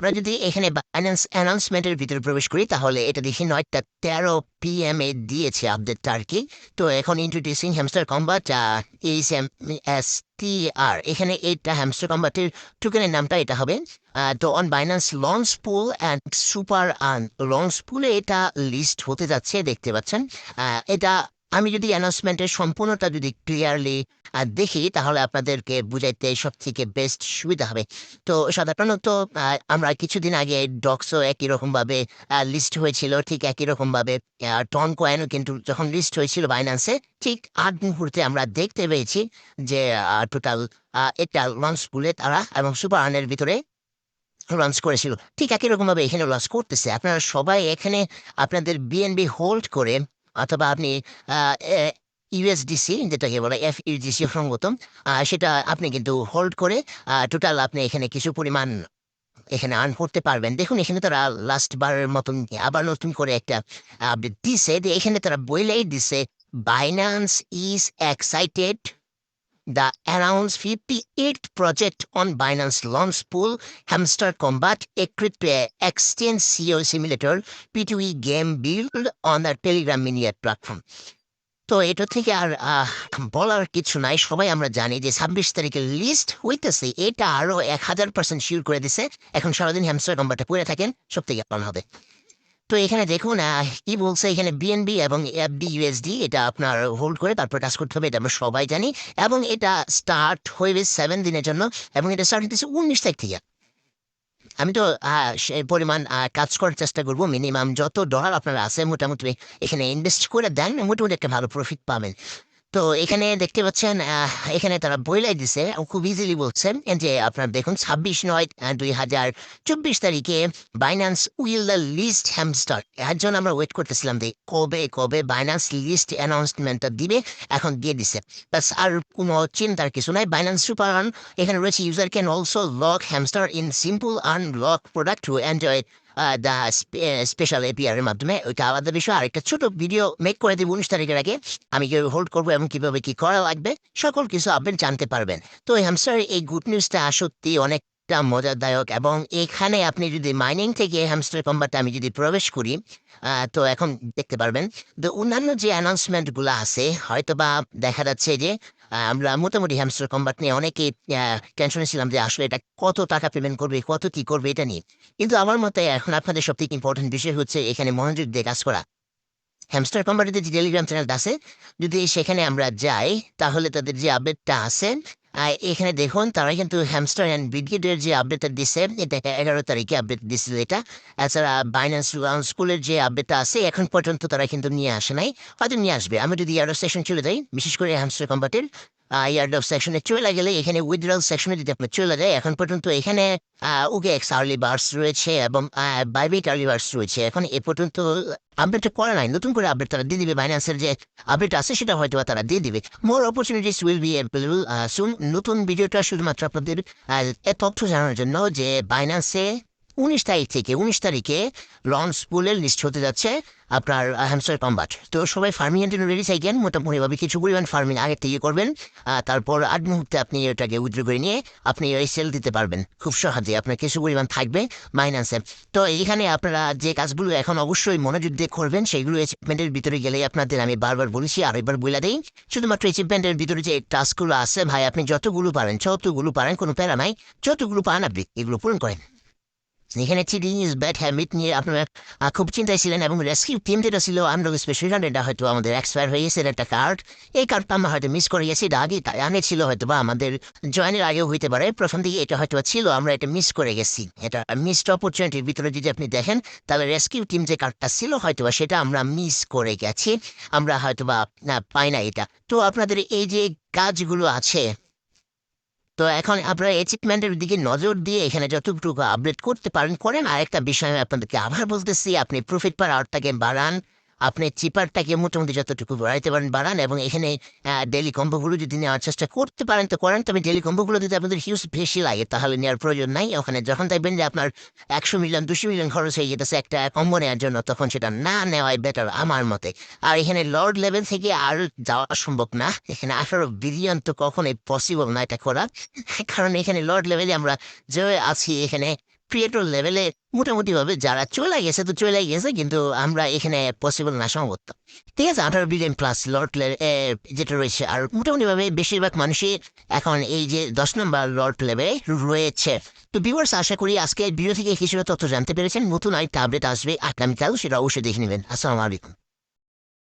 আমরা যদি এখানে অ্যানাউন্সমেন্টের ভিতরে প্রবেশ করি, তাহলে এটা দেখি নয়টা তেরো পি এম এ দিয়েছে আপডেটটা আর কি তো এখন introducing hamster combat H M S T R এখানে এইটা হ্যামস্টার কম্বাটের টোকেনের নামটা এটা হবে। তো on Binance launch pool and super un launch পুলে এটা লিস্ট হতে যাচ্ছে, দেখতে পাচ্ছেন। এটা আমি যদি অ্যানাউন্সমেন্টের সম্পূর্ণটা যদি ক্লিয়ারলি দেখি, তাহলে আপনাদেরকে বুঝাইতে সব থেকে বেস্ট সুবিধা হবে। তো সাধারণত আমরা কিছুদিন আগে ডক্সও একই রকম ভাবে লিস্ট হয়েছিল, ঠিক একই রকমভাবে টন কয়েনও কিন্তু যখন লিস্ট হয়েছিল বাইন্যান্সে ঠিক আট মুহূর্তে আমরা দেখতে পেয়েছি যে টোটাল এটা লঞ্চ পুলে তারা এবং সুপার আনের ভিতরে লঞ্চ করেছিল। ঠিক একই রকমভাবে এখানে লঞ্চ করতেছে। আপনারা সবাই এখানে আপনাদের বিএনবি হোল্ড করে অথবা আপনি ইউএসডিসি যেটাকে বলে এফ ইউজিসি সঙ্গত সেটা আপনি কিন্তু হোল্ড করে টোটাল আপনি এখানে কিছু পরিমাণ এখানে আর্ন করতে পারবেন। দেখুন, এখানে তারা লাস্ট বারের মতন আবার নতুন করে একটা আপডেট দিছে। এখানে তারা বইলেই দিছে Binance is excited announce fifty eight project on Binance launch pool hamster combat equipped exchange CEO simulator P two E game build on the Telegram mini app platform তো এটা থেকে আর বলার কিছু নাই। সবাই আমরা জানি যে ছাব্বিশ তারিখের লিস্ট হইতেছে। এটা আরও এক হাজার পার্সেন্ট শিওর করে দিছে। এখন সারাদিন হ্যামস্টার নাম্বারটা পড়ে থাকেন, সব থেকে হবে। তো এখানে দেখুন কি বলছে এখানে বিএনবি এবং বিউএসডি এটা আপনার হোল্ড করে তারপর কাজ করতে হবে, এটা আমরা সবাই জানি, এবং এটা স্টার্ট হয়েবে সেভেন দিনের জন্য, এবং এটা স্টার্ট হতেছে উনিশ তারিখ থেকে। আমি তো সে পরিমাণ কাজ করার চেষ্টা করব মিনিমাম যত ডলার আপনারা আছে, মোটামুটি এখানে ইনভেস্ট করে দেন, মোটামুটি একটা ভালো প্রফিট পাবেন। তো এখানে দেখতে পাচ্ছেন এখানে তারা বইলাই দিছে খুব ইজিলি বলছেন যে, আপনার দেখুন ছাব্বিশ নয় দুই হাজার চব্বিশ তারিখে Binance will the list hamster এর জন্য আমরা ওয়েট করতেছিলাম যে, কবে কবে বাইন্যান্স লিস্ট অ্যানাউন্সমেন্টটা দিবে, এখন দিয়ে দিছে। বাস আর কোনো চিন্তার কিছু নাই। বাইন্যান্স সুপার এখানে রয়েছে user can also lock hamster in simple unlock product to enjoy the special APR এর মাধ্যমে ওইটা আলাদা বিষয় আর একটা ছোট ভিডিও মেক করে দেবো উনিশ তারিখের আগে। আমি হোল্ড করব এবং কীভাবে কি করা লাগবে, সকল কিছু আপনি জানতে পারবেন। তো হ্যামস্টার এই গুড নিউজটা সত্যি অনেকটা মজাদায়ক এবং এখানে আপনি যদি মাইনিং থেকে হ্যামস্টার কম্বাটে আমি যদি প্রবেশ করি তো এখন দেখতে পারবেন তো অন্যান্য যে অ্যানাউন্সমেন্টগুলো আছে হয়তো বা দেখা যাচ্ছে যে আমরা মোটামুটি হ্যামস্টার কম্বাট নিয়ে অনেকে টেনশনে ছিলাম যে আসলে এটা কত টাকা পেমেন্ট করবে, কত কি করবে এটা নিয়ে। কিন্তু আমার মতে এখন আপনাদের সব থেকে ইম্পর্টেন্ট বিষয় হচ্ছে এখানে মনোযোগ দিয়ে কাজ করা। হ্যামস্টার কোম্পানিতে যে টেলিগ্রাম চ্যানেলটা আছে, যদি সেখানে আমরা যাই, তাহলে তাদের যে আপডেটটা আছে এখানে দেখুন, তারা কিন্তু হ্যামস্টার অ্যান্ড ব্রিগেডের যে আপডেটটা দিছে, এটা এগারো তারিখে আপডেট দিছিল এটা। এছাড়া বাইন্যান্স স্কুলের যে আপডেটটা আছে, এখন পর্যন্ত তারা কিন্তু নিয়ে আসে নাই। হয়তো নিয়ে আসবে। আমি যদি এয়ারো সেশন চলে যাই, বিশেষ করে হ্যামস্টার কোম্পানির ইয়ার্ড অফ সেকশনে চলে গেলে এখানে উইথড্রল সেকশনে চলে যায়। এখন পর্যন্ত এখানে ওকে এক্স আর্লি বার্স রয়েছে এবং বাইবিট আর্লি বার্স রয়েছে। এখন এ পর্যন্ত আপডেটটা করে নাই। নতুন করে আপডেট তারা দিয়ে দিবে। বাইন্যান্সের যে আপডেট আছে, সেটা হয়তো তারা দিয়ে দিবে। More opportunities will be available নতুন ভিডিওটা শুধুমাত্র আপনাদের তথ্য জানানোর জন্য যে বাইন্যান্সে উনিশ তারিখ থেকে, উনিশ তারিখে লঞ্চ পুলের লিস্ট হতে যাচ্ছে আপনার হ্যামস্টার কম্বাট তো সবাই ফার্মিং জন্য রেডি থাকেন মোটামুটিভাবে কিছু পরিমাণ ফার্মিং আগের থেকে করবেন তারপর আট মুহূর্তে আপনি এটাকে উইথড্র করে নিয়ে আপনি ওই সেল দিতে পারবেন। খুব সহজে আপনার কিছু পরিমাণ থাকবে মাইনাসে তো এইখানে আপনারা যে কাজগুলো এখন অবশ্যই মনোযোগ দিয়ে করবেন, সেগুলো অ্যাচিভমেন্টের ভিতরে গেলেই আপনাদের আমি বারবার বলেছি আর একবার বলে দিই, শুধুমাত্র অ্যাচিভমেন্টের ভিতরে যে টাস্কগুলো আছে, ভাই, আপনি যতগুলো পারেন যতগুলো পারেন, কোনো প্যারা নাই, যতগুলো পান আপনি এগুলো পূরণ করেন। এখানে চিডিং ইজ ব্যাড হ্যাবিট নিয়ে আপনারা খুব চিন্তায় ছিলেন এবং রেস্কিউ টিম যেটা ছিল আমরা স্পেশাল এটা হয়তো আমাদের এক্সপায়ার হয়ে গেছে একটা কার্ড এই কার্ডটা আমরা হয়তো মিস করে গেছি এটা আগে আনে ছিল হয়তো বা আমাদের জয়েনের আগেও হইতে পারে। প্রথম দিকে এটা হয়তো ছিল, আমরা এটা মিস করে গেছি। এটা মিসড অপরচুনিটির ভিতরে যদি আপনি দেখেন, তাহলে রেস্কিউ টিম যে কার্ডটা ছিল হয়তো বা সেটা আমরা মিস করে গেছি। আমরা হয়তো বা পাই না এটা। তো আপনাদের এই যে কাজগুলো আছে তো এখন আপনারা অ্যাচিভমেন্টের দিকে নজর দিয়ে এখানে যতটুকু আপডেট করতে পারেন, করেন। আর একটা বিষয় আমি আপনাদেরকে আবার বলতেছি, আপনি প্রফিট পার আউটটাকে বাড়ান। আপনি চিপারটাকে মোটামুটি যতটুকু বাড়াইতে পারেন, বাড়ান এবং এখানে ডেলি কম্বোগুলো যদি নেওয়ার চেষ্টা করতে পারেন, তো করেন। তবে ডেলি কম্বোগুলো যদি আপনাদের হিউজ বেশি লাগে, তাহলে নেওয়ার প্রয়োজন নাই। ওখানে যখন দেখবেন যে আপনার একশো মিলিয়ন, দুশো মিলিয়ন খরচ হয়ে যেতেছে একটা কম্বো নেওয়ার জন্য, তখন সেটা না নেওয়াই বেটার আমার মতে। আর এখানে লর্ড লেভেল থেকে আর যাওয়া সম্ভব না। এখানে আঠারো বিলিয়ন তো কখনোই পসিবল না এটা করা কারণ এখানে লর্ড লেভেলে আমরা যে আছি, এখানে ক্রিয়েটর লেভেলে মোটামুটি ভাবে যারা চলে গেছে তো চলে গেছে, কিন্তু আমরা এখানে পসিবল না সম্ভব ঠিক আছে, আঠারো বিলিয়ন প্লাস লর্ড যেটা রয়েছে, আর মোটামুটি ভাবে বেশিরভাগ মানুষই এখন এই যে দশ নম্বর লর্ড লেভেলে রয়েছে। তো ভিউয়ার্স আশা করি আজকে ভিডিও থেকে কিছু তথ্য জানতে পেরেছেন। নতুন আরেকটা আপডেট আসবে আগামীকাল, সেটা অবশ্যই দেখে নেবেন। আসসালামু আলাইকুম।